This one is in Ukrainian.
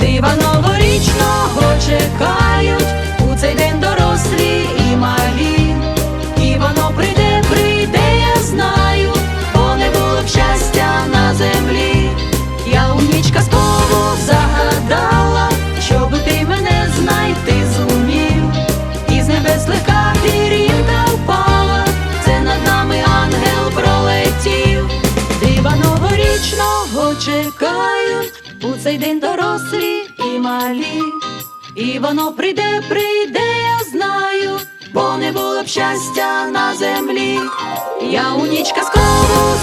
дива новорічного чекають у цей день дорослі і малі. І воно прийде, прийде, я знаю, бо не було б щастя на землі. Я у ніч казкову загадала, щоби ти мене знайти зумів. Із небес легка пірінка впала, це над нами ангел пролетів. Дива новорічного чекають у цей день дорослі і малі. І воно прийде, прийде, я знаю, бо не було б щастя на землі. Я у ніч казкову